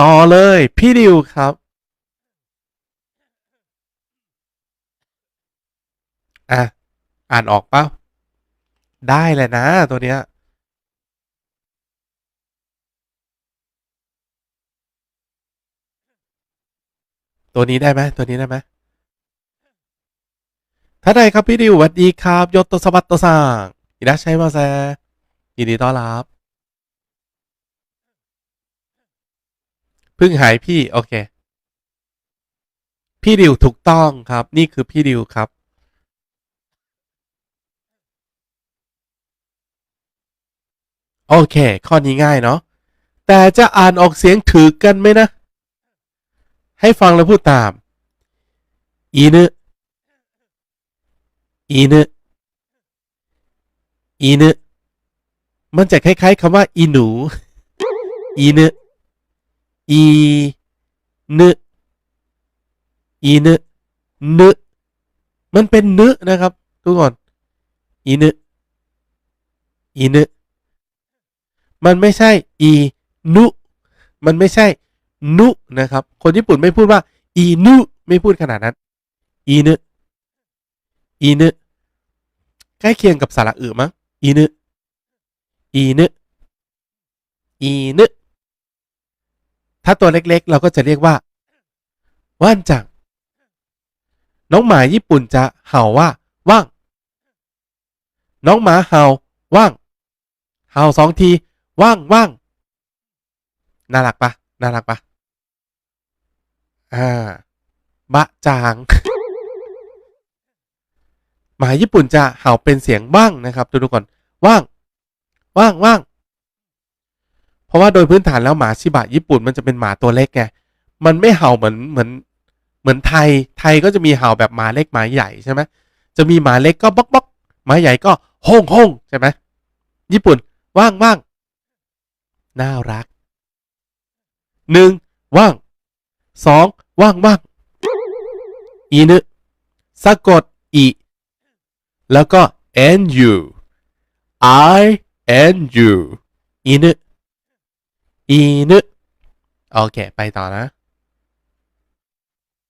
ต่อเลย พี่ดิวครับ อะ อ่านออกป่าได้แหละนะ ตัวเนี้ย ตัวนี้ได้ไหมตัวนี้ได้ไหมถ้าได้ครับพี่ดิวสวัสดีครับ ยศตสวัสดิ์ตสังอิรัชัยมาแซยินดีต้อนรับ พิ่งหายพี่ โอเค พี่ดิวถูกต้องครับ นี่คือพี่ดิวครับ โอเค ข้อนี้ง่ายเนาะแต่จะอ่านออกเสียงถือกันไหมนะ ให้ฟังแล้วพูดตามอีนึอีนึอีนึมันจะคล้ายๆคำว่าอีหนูอีนึ อีนึอีนึนึมันเป็นนึนะครับ ทุกคนอีนึอีนึมันไม่ใช่อีนุมันไม่ใช่นุนะครับ คนญี่ปุ่นไม่พูดว่าอีนุไม่พูดขนาดนั้นอีนึอีนึใกล้เคียงกับสระอึมั้งอีนึอีนึอีนึ ถ้าตัวเล็กๆ เราก็จะเรียกว่า ว่านจัง น้องหมาญี่ปุ่นจะเห่าว่า ว่าง น้องหมาเห่าว่าง เห่าสองที ว่างว่างน่ารักปะน่ารักปะอ่า บะจาง หมาญี่ปุ่นจะเห่าเป็นเสียงว่างนะครับทุกคน ว่าง ว่างว่าง เพราะว่าโดยพื้นฐานแล้วหมาชิบะญี่ปุ่นมันจะเป็นหมาตัวเล็กไงมันไม่เห่าเหมือนเหมือนเหมือนไทยไทยก็จะมีเห่าแบบหมาเล็กหมาใหญ่ใช่ไหมจะมีหมาเล็กก็บ๊อกบ๊อกหมาใหญ่ก็โฮ่งโฮ่งใช่ไหมญี่ปุ่นว่างว่างน่ารักหนึ่งว่างสองว่างว่างอีนึสะกดอีแล้วก็ n u i n u อีนึ อีนึโอเค ไปต่อนะ